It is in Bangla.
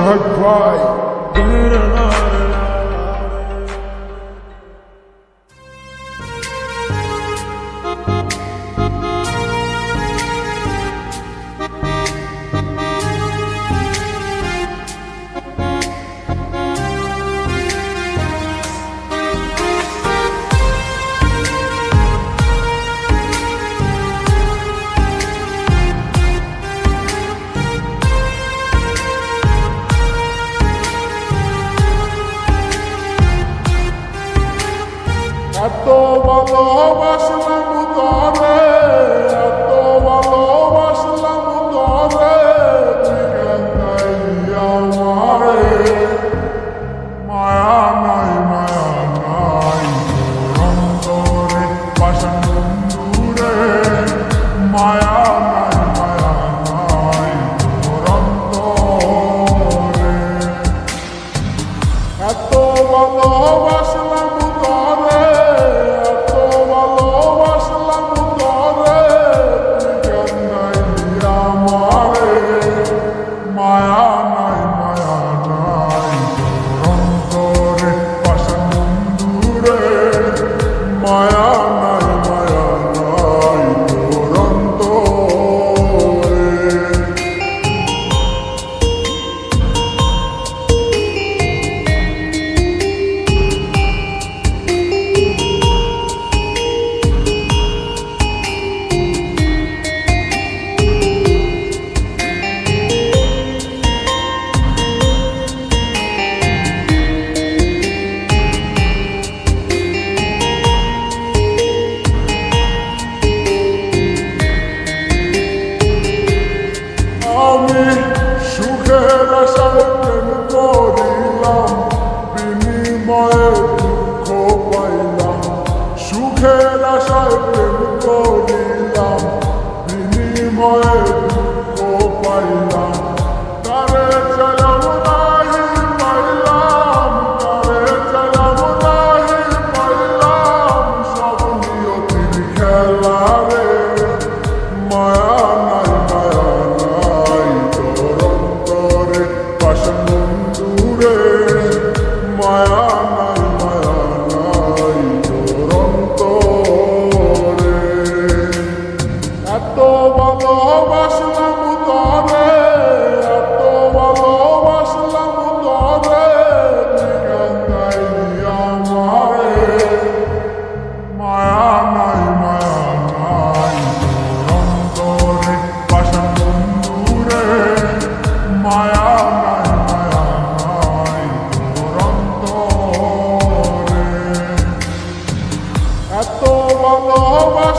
her cry. এত ভালোবাসলাম তরে, এত ভালোবাসলাম তরে আমারে। মায়া নাই মায়া নাই তোর অন্তরে বাসন বন্ধুরে। মায়া নাই মায়া নাই তোর অন্তরে এত ভালোবাসলাম পাইলাম। সুখের আশায় প্রেম করিলাম। বিনিময়ে Oh, my